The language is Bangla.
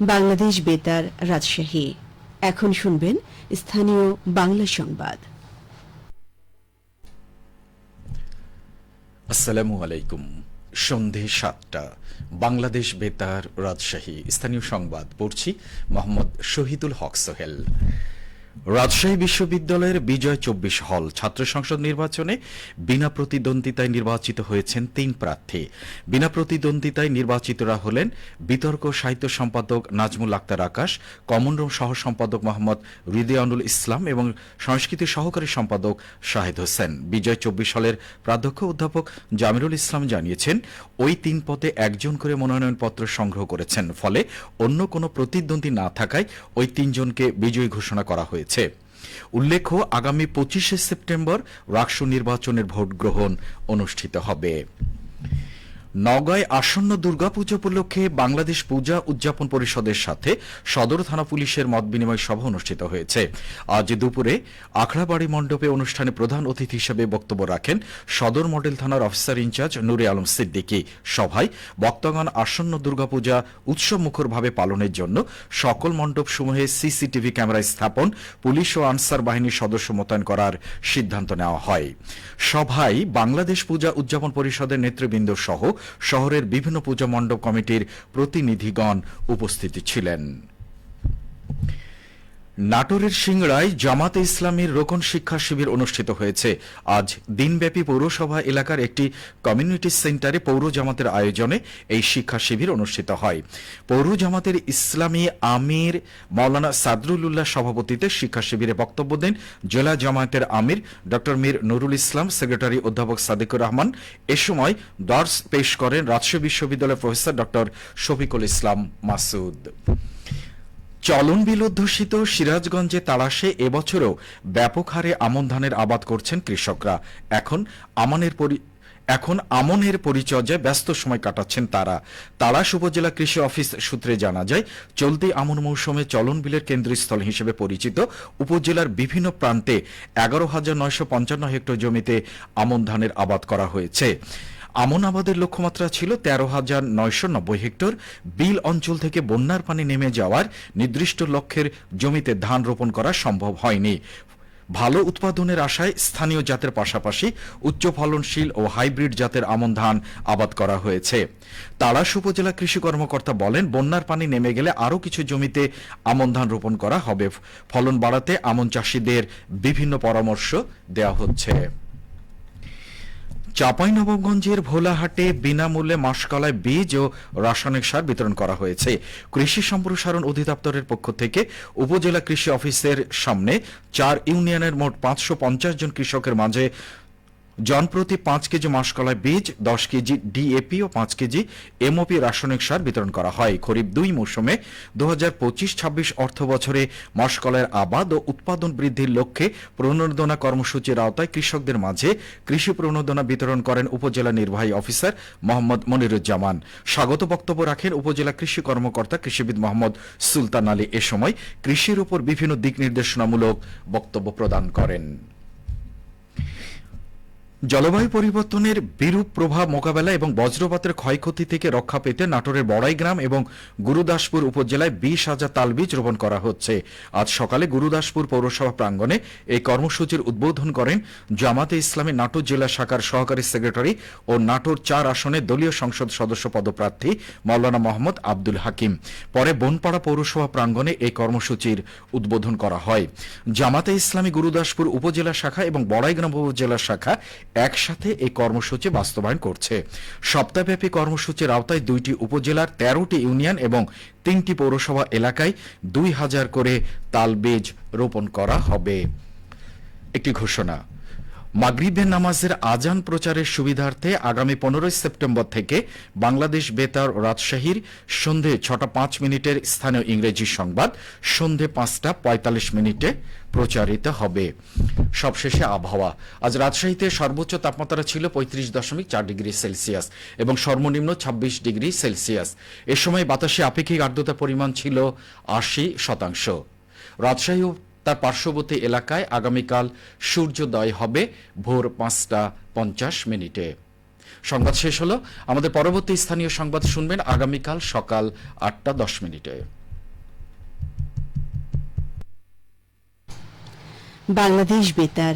বাংলাদেশ বেতার রাজশাহী। এখন শুনবেন স্থানীয় বাংলা সংবাদ। আসসালামু আলাইকুম। সন্ধে সাতটা, বাংলাদেশ বেতার রাজশাহী। স্থানীয় সংবাদ পড়ছি মোহাম্মদ শহীদুল হক সোহেল। রাজশাহী বিশ্ববিদ্যালয়ের বিজয় চব্বিশ হল ছাত্র সংসদ নির্বাচনে বিনা প্রতিদ্বন্দ্বিতায় নির্বাচিত হয়েছেন তিন প্রার্থী। বিনা প্রতিদ্বন্দ্বিতায় নির্বাচিতরা হলেন বিতর্ক সাহিত্য সম্পাদক নাজমুল আক্তার আকাশ কমন রুম সহ সম্পাদক মোহাম্মদ রিদিয়ানুল ইসলাম এবং সংস্কৃতি সহকারী সম্পাদক শাহেদ হোসেন। বিজয় চব্বিশ হলের প্রাধ্যক্ষ অধ্যাপক জামিরুল ইসলাম জানিয়েছেন, ওই তিন পদে একজন করে মনোনয়নপত্র সংগ্রহ করেছেন। ফলে অন্য কোনো প্রতিদ্বন্দ্বী না থাকায় ওই তিনজনকে বিজয়ী ঘোষণা করা হয়েছে। উল্লেখ্য আগামী পঁচিশে সেপ্টেম্বর রাকসু নির্বাচনের ভোট গ্রহণ অনুষ্ঠিত হবে। নগাঁয় আসন্ন দুর্গাপুজো উপলক্ষে বাংলাদেশ পূজা উদযাপন পরিষদের সাথে সদর থানা পুলিশের মত বিনিময় সভা অনুষ্ঠিত হয়েছে। আজ দুপুরে আখড়াবাড়ি মণ্ডপে অনুষ্ঠানে প্রধান অতিথি হিসেবে বক্তব্য রাখেন সদর মডেল থানার অফিসার ইনচার্জ নুরে আলম সিদ্দিকী। সভায় বক্তগণ আসন্ন দুর্গাপূজা উৎসব মুখরভাবে পালনের জন্য সকল মণ্ডপসমূহে সিসিটিভি ক্যামেরা স্থাপন, পুলিশ ও আনসার বাহিনীর সদস্য মোতায়েন করার সিদ্ধান্ত নেওয়া হয়। সভায় বাংলাদেশ পূজা উদযাপন পরিষদের নেতৃবৃন্দ সহ শহরের বিভিন্ন পূজা মণ্ডপ কমিটির প্রতিনিধিগণ উপস্থিত ছিলেন। নাটোরের সিংড়ায় জামাতে ইসলামীর রোকন শিক্ষা শিবির অনুষ্ঠিত হয়েছে। আজ দিনব্যাপী পৌরসভা এলাকার একটি কমিউনিটি সেন্টারে পৌর জামাতের আয়োজনে এই শিক্ষা শিবির অনুষ্ঠিত হয়। পৌর জামাতের ইসলামী আমির মাওলানা সাদরুল উল্লাহ সভাপতিতে শিক্ষা শিবিরে বক্তব্য দেন জেলা জামায়াতের আমির ড মীর নুরুল ইসলাম, সেক্রেটারি অধ্যাপক সাদিকুর রহমান। এ সময় দর্স পেশ করেন রাজশাহী বিশ্ববিদ্যালয়ের প্রফেসর ড শফিকুল ইসলাম মাসুদ। চলন বিল অধ্যুষিত সিরাজগঞ্জে তালাশে এবছরও ব্যাপক হারে আমন ধানের আবাদ করছেন কৃষকরা। এখন আমানের পরি এখন আমনের পরিচর্যায় ব্যস্ত সময় কাটাচ্ছেন তারা। তালাশ উপজেলা কৃষি অফিস সূত্রে জানা যায়, চলতি আমন মৌসুমে চলন বিলের কেন্দ্রস্থল হিসেবে পরিচিত উপজেলার বিভিন্ন প্রান্তে এগারো হাজার নয়শো পঞ্চান্ন হেক্টর জমিতে আমন ধানের আবাদ করা হয়েছে। আমন আবাদের লক্ষ্যমাত্রা ছিল তেরো হাজার নয়শো নব্বই হেক্টর। বিল অঞ্চল থেকে বন্যার পানি নেমে যাওয়ার নির্দিষ্ট লক্ষ্যের জমিতে ধান রোপণ করা সম্ভব হয়নি। ভালো উৎপাদনের আশায় স্থানীয় জাতের পাশাপাশি উচ্চ ফলনশীল ও হাইব্রিড জাতের আমন ধান আবাদ করা হয়েছে। তাড়াশ উপজেলা কৃষি কর্মকর্তা বলেন, বন্যার পানি নেমে গেলে আরও কিছু জমিতে আমন ধান রোপণ করা হবে। ফলন বাড়াতে আমন চাষিদের বিভিন্ন পরামর্শ দেওয়া হচ্ছে। চাঁপাইনবাবগঞ্জের ভোলাহাটে বিনামূল্যে মাসকলায় বীজ ও রাসায়নিক সার বিতরণ করা হয়েছে। কৃষি সম্প্রসারণ অধিদপ্তরের পক্ষ থেকে উপজেলা কৃষি অফিসের সামনে চার ইউনিয়নের মোট পাঁচশো পঞ্চাশ জন কৃষকের মাঝে জনপ্রতি পাঁচ কেজি মাসকলায় বীজ, দশ কেজি ডিএপি ও পাঁচ কেজি এমওপি রাসায়নিক সার বিতরণ করা হয়। খরিফ দুই মৌসুমে দু হাজার পঁচিশ ছাব্বিশ অর্থ বছরে মাসকলাইয়ের আবাদ ও উৎপাদন বৃদ্ধির লক্ষ্যে প্রণোদনা কর্মসূচির আওতায় কৃষকদের মাঝে কৃষি প্রণোদনা বিতরণ করেন উপজেলা নির্বাহী অফিসার মোহাম্মদ মনিরুজ্জামান। স্বাগত বক্তব্য রাখেন উপজেলা কৃষি কর্মকর্তা কৃষিবিদ মোহাম্মদ সুলতান আলী। এ সময় কৃষির উপর বিভিন্ন দিক নির্দেশনামূলক বক্তব্য প্রদান করেন। জলবায়ু পরিবর্তনের বিরূপ প্রভাব মোকাবেলা এবং বজ্রপাতের ক্ষয়ক্ষতি থেকে রক্ষা পেতে নাটোরের বড়াইগ্রাম এবং গুরুদাসপুর উপজেলায় বিশ হাজার তালবীজ রোপণ করা হচ্ছে। আজ সকালে গুরুদাসপুর পৌরসভা প্রাঙ্গণে এই কর্মসূচির উদ্বোধন করেন জামাতে ইসলামী নাটোর জেলা শাখার সহকারী সেক্রেটারি ও নাটোর চার আসনে দলীয় সংসদ সদস্য পদপ্রার্থী মাওলানা মোহাম্মদ আব্দুল হাকিম। পরে বনপাড়া পৌরসভা প্রাঙ্গণে এই কর্মসূচির উদ্বোধন করা হয়। জামাতে ইসলামী গুরুদাসপুর উপজেলা শাখা এবং বড়াইগ্রাম উপজেলা শাখা একসাথে এই কর্মসূচি বাস্তবায়ন করছে। সপ্তাহব্যাপী কর্মসূচির আওতায় দুইটি উপজেলার তেরোটি ইউনিয়ন এবং তিনটি পৌরসভা এলাকায় দুই হাজার করে তালবেজ রোপণ করা হবে। একটি ঘোষণা মাগরিবের নামাজের আজান প্রচারের সুবিধার্থে আগামী পনেরোই সেপ্টেম্বর থেকে বাংলাদেশ বেতার রাজশাহীর সন্ধে ছটা পাঁচ মিনিটের স্থানীয় ইংরেজি সংবাদ সন্ধে পাঁচটা পঁয়তাল্লিশ মিনিটে প্রচারিত হবে। সবশেষে আবহাওয়া। আজ রাজশাহীতে সর্বোচ্চ তাপমাত্রা ছিল পঁয়ত্রিশ দশমিক চার ডিগ্রি সেলসিয়াস এবং সর্বনিম্ন ছাব্বিশ ডিগ্রি সেলসিয়াস। এ সময় বাতাসে আপেক্ষিক আর্দ্রতার পরিমাণ ছিল আশি শতাংশ। রাজশাহী তার পার্শ্ববর্তী এলাকায় আগামীকাল সূর্যোদয় হবে ভোর পাঁচটা পঞ্চাশ মিনিটে। সংবাদ শেষ হলো। আমাদের পরবর্তী স্থানীয় সংবাদ শুনবেন আগামীকাল সকাল আটটা দশ মিনিটে। বাংলাদেশ বেতার